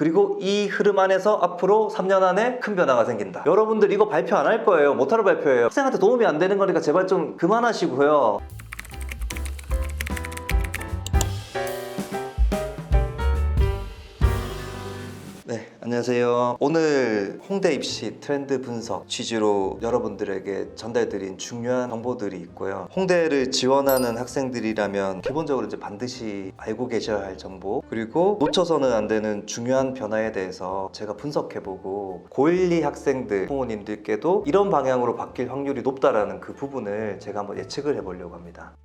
그리고 이 흐름 안에서 앞으로 3년 안에 큰 변화가 생긴다. 여러분들 이거 발표 안 할 거예요. 못하러 발표해요. 학생한테 도움이 안 되는 거니까 제발 좀 그만하시고요. 안녕하세요. 오늘 홍대 입시 트렌드 분석 취지로 여러분들에게 전달드린 중요한 정보들이 있고요. 홍대를 지원하는 학생들이라면 기본적으로 이제 반드시 알고 계셔야 할 정보, 그리고 놓쳐서는 안 되는 중요한 변화에 대해서 제가 분석해보고 고1, 2 학생들, 부모님들께도 이런 방향으로 바뀔 확률이 높다라는 그 부분을 제가 한번 예측을 해보려고 합니다.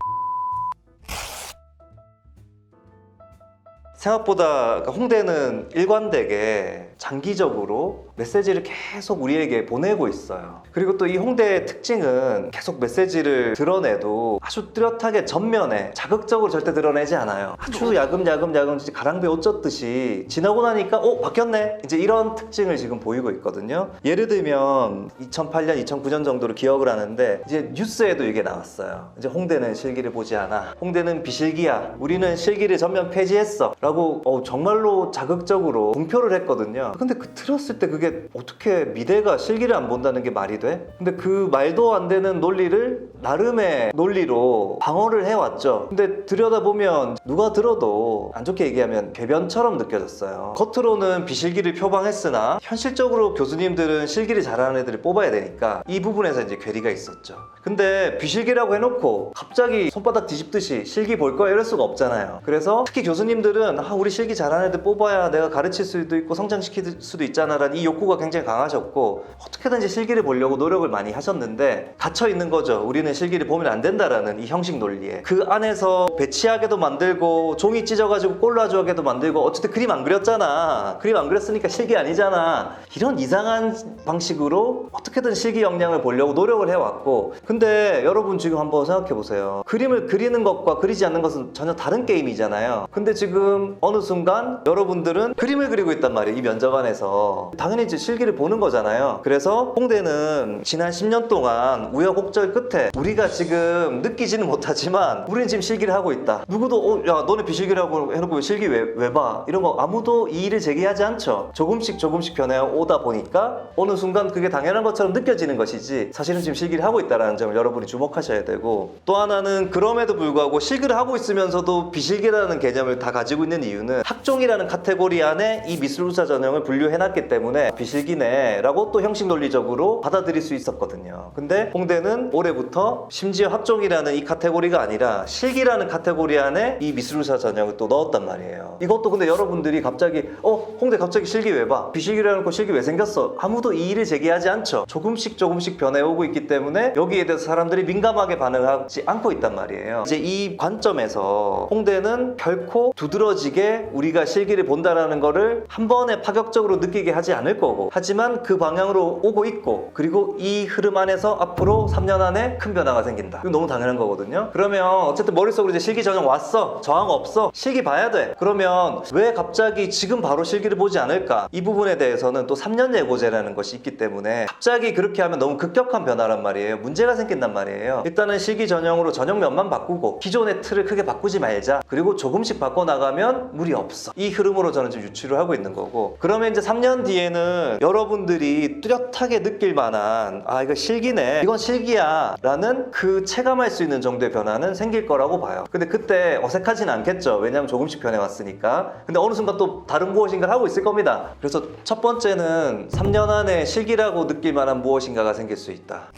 생각보다 홍대는 일관되게 장기적으로 메시지를 계속 우리에게 보내고 있어요. 그리고 또 이 홍대의 특징은 계속 메시지를 드러내도 아주 뚜렷하게 전면에 자극적으로 절대 드러내지 않아요. 아주 야금야금야금 진짜 가랑비에 옷 젖듯이 지나고 나니까 어 바뀌었네 이제 이런 특징을 지금 보이고 있거든요. 예를 들면 2008년, 2009년 정도로 기억을 하는데 이제 뉴스에도 이게 나왔어요. 이제 홍대는 실기를 보지 않아. 홍대는 비실기야. 우리는 실기를 전면 폐지했어. 라고 어, 정말로 자극적으로 공표를 했거든요. 근데 그 들었을 때 그게 어떻게 미대가 실기를 안 본다는 게 말이 돼? 근데 그 말도 안 되는 논리를 나름의 논리로 방어를 해왔죠. 근데 들여다보면 누가 들어도 안 좋게 얘기하면 궤변처럼 느껴졌어요. 겉으로는 비실기를 표방했으나 현실적으로 교수님들은 실기를 잘하는 애들을 뽑아야 되니까 이 부분에서 이제 괴리가 있었죠. 근데 비실기라고 해놓고 갑자기 손바닥 뒤집듯이 실기 볼 거야 이럴 수가 없잖아요. 그래서 특히 교수님들은 아, 우리 실기 잘하는 애들 뽑아야 내가 가르칠 수도 있고 성장시킬 수도 있잖아라는 이 욕구가 굉장히 강하셨고 어떻게든지 실기를 보려고 노력을 많이 하셨는데 갇혀 있는 거죠. 우리는 실기를 보면 안 된다라는 이 형식 논리에 그 안에서 배치하게도 만들고 종이 찢어가지고 꼴라주하게도 만들고 어쨌든 그림 안 그렸잖아. 그림 안 그렸으니까 실기 아니잖아. 이런 이상한 방식으로 어떻게든 실기 역량을 보려고 노력을 해왔고 근데 여러분 지금 한번 생각해 보세요. 그림을 그리는 것과 그리지 않는 것은 전혀 다른 게임이잖아요. 근데 지금 어느 순간 여러분들은 그림을 그리고 있단 말이에요. 이 면접 안에서 당연히 이제 실기를 보는 거잖아요. 그래서 홍대는 지난 10년 동안 우여곡절 끝에 우리가 지금 느끼지는 못하지만 우리는 지금 실기를 하고 있다. 누구도 어, 야 너네 비실기라고 해놓고 왜 실기 왜, 왜 봐? 이런 거 아무도 이의를 제기하지 않죠. 조금씩 조금씩 변해 오다 보니까 어느 순간 그게 당연한 것처럼 느껴지는 것이지 사실은 지금 실기를 하고 있다는 점을 여러분이 주목하셔야 되고 또 하나는 그럼에도 불구하고 실기를 하고 있으면서도 비실기라는 개념을 다 가지고 있는 이유는 학종이라는 카테고리 안에 이 미술루사 전형을 분류해놨기 때문에 비실기네라고 또 형식 논리적으로 받아들일 수 있었거든요. 근데 홍대는 올해부터 심지어 학종이라는 이 카테고리가 아니라 실기라는 카테고리 안에 이 미술루사 전형을 또 넣었단 말이에요. 이것도 근데 여러분들이 갑자기 어 홍대 갑자기 실기 왜 봐? 비실기라는 거 실기 왜 생겼어? 아무도 이의를 제기하지 않죠. 조금씩 조금씩 변해오고 있기 때문에 여기에 대해서 사람들이 민감하게 반응하지 않고 있단 말이에요. 이제 이 관점에서 홍대는 결코 두드러지 게 우리가 실기를 본다라는 거를 한 번에 파격적으로 느끼게 하지 않을 거고 하지만 그 방향으로 오고 있고 그리고 이 흐름 안에서 앞으로 3년 안에 큰 변화가 생긴다. 이거 너무 당연한 거거든요. 그러면 어쨌든 머릿속으로 이제 실기 전형 왔어. 저항 없어. 실기 봐야 돼. 그러면 왜 갑자기 지금 바로 실기를 보지 않을까? 이 부분에 대해서는 또 3년 예고제라는 것이 있기 때문에 갑자기 그렇게 하면 너무 급격한 변화란 말이에요. 문제가 생긴단 말이에요. 일단은 실기 전형으로 전형면만 바꾸고 기존의 틀을 크게 바꾸지 말자. 그리고 조금씩 바꿔 나가면 무리 없어. 이 흐름으로 저는 지금 유추를 하고 있는 거고. 그러면 이제 3년 뒤에는 여러분들이 뚜렷하게 느낄 만한 아 이거 실기네. 이건 실기야 라는 그 체감할 수 있는 정도의 변화는 생길 거라고 봐요. 근데 그때 어색하진 않겠죠. 왜냐하면 조금씩 변해왔으니까. 근데 어느 순간 또 다른 무엇인가를 하고 있을 겁니다. 그래서 첫 번째는 3년 안에 실기라고 느낄 만한 무엇인가가 생길 수 있다.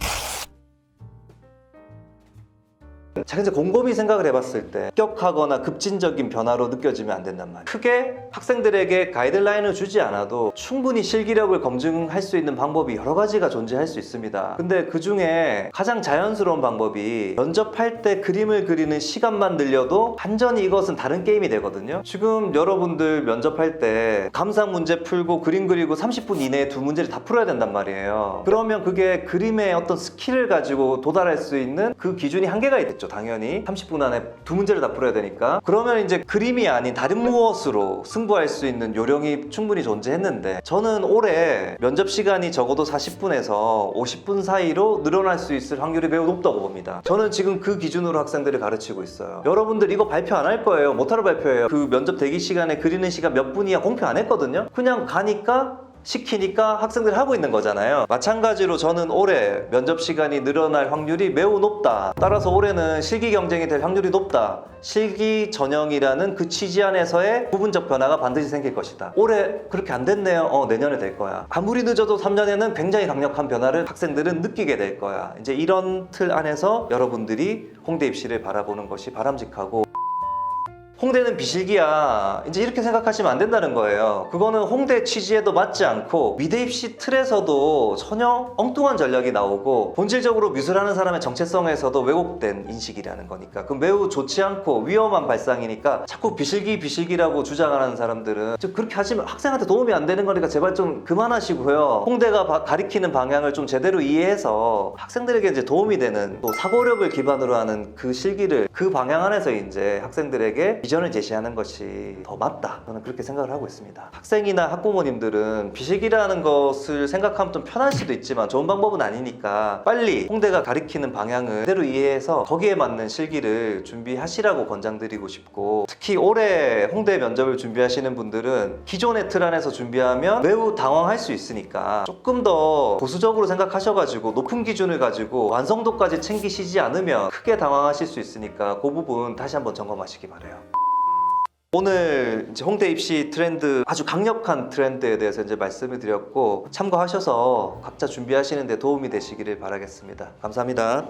제가 이제 곰곰이 생각을 해봤을 때 급격하거나 급진적인 변화로 느껴지면 안 된단 말이에요. 크게 학생들에게 가이드라인을 주지 않아도 충분히 실기력을 검증할 수 있는 방법이 여러 가지가 존재할 수 있습니다. 근데 그 중에 가장 자연스러운 방법이 면접할 때 그림을 그리는 시간만 늘려도 완전히 이것은 다른 게임이 되거든요. 지금 여러분들 면접할 때 감상 문제 풀고 그림 그리고 30분 이내에 두 문제를 다 풀어야 된단 말이에요. 그러면 그게 그림의 어떤 스킬을 가지고 도달할 수 있는 그 기준이 한계가 있겠죠. 당연히 30분 안에 두 문제를 다 풀어야 되니까 그러면 이제 그림이 아닌 다른 무엇으로 승부할 수 있는 요령이 충분히 존재했는데 저는 올해 면접 시간이 적어도 40분에서 50분 사이로 늘어날 수 있을 확률이 매우 높다고 봅니다. 저는 지금 그 기준으로 학생들을 가르치고 있어요. 여러분들 이거 발표 안 할 거예요. 못하러 발표해요. 그 면접 대기 시간에 그리는 시간 몇 분이야 공표 안 했거든요. 그냥 가니까 시키니까 학생들이 하고 있는 거잖아요. 마찬가지로 저는 올해 면접 시간이 늘어날 확률이 매우 높다. 따라서 올해는 실기 경쟁이 될 확률이 높다. 실기 전형이라는 그 취지 안에서의 부분적 변화가 반드시 생길 것이다. 올해 그렇게 안 됐네요. 어, 내년에 될 거야. 아무리 늦어도 3년에는 굉장히 강력한 변화를 학생들은 느끼게 될 거야. 이제 이런 틀 안에서 여러분들이 홍대 입시를 바라보는 것이 바람직하고 홍대는 비실기야. 이제 이렇게 생각하시면 안 된다는 거예요. 그거는 홍대 취지에도 맞지 않고 미대 입시 틀에서도 전혀 엉뚱한 전략이 나오고 본질적으로 미술하는 사람의 정체성에서도 왜곡된 인식이라는 거니까. 그럼 매우 좋지 않고 위험한 발상이니까 자꾸 비실기 비실기라고 주장하는 사람들은 저 그렇게 하시면 학생한테 도움이 안 되는 거니까 제발 좀 그만하시고요. 홍대가 바- 가리키는 방향을 좀 제대로 이해해서 학생들에게 이제 도움이 되는 또 사고력을 기반으로 하는 그 실기를 그 방향 안에서 이제 학생들에게 비전을 제시하는 것이 더 맞다. 저는 그렇게 생각을 하고 있습니다. 학생이나 학부모님들은 비실기라는 것을 생각하면 좀 편할 수도 있지만 좋은 방법은 아니니까 빨리 홍대가 가리키는 방향을 그대로 이해해서 거기에 맞는 실기를 준비하시라고 권장드리고 싶고 특히 올해 홍대 면접을 준비하시는 분들은 기존의 틀 안에서 준비하면 매우 당황할 수 있으니까 조금 더 보수적으로 생각하셔가지고 높은 기준을 가지고 완성도까지 챙기시지 않으면 크게 당황하실 수 있으니까 그 부분 다시 한번 점검하시기 바래요. 오늘 이제 홍대 입시 트렌드 아주 강력한 트렌드에 대해서 이제 말씀을 드렸고 참고하셔서 각자 준비하시는 데 도움이 되시기를 바라겠습니다. 감사합니다.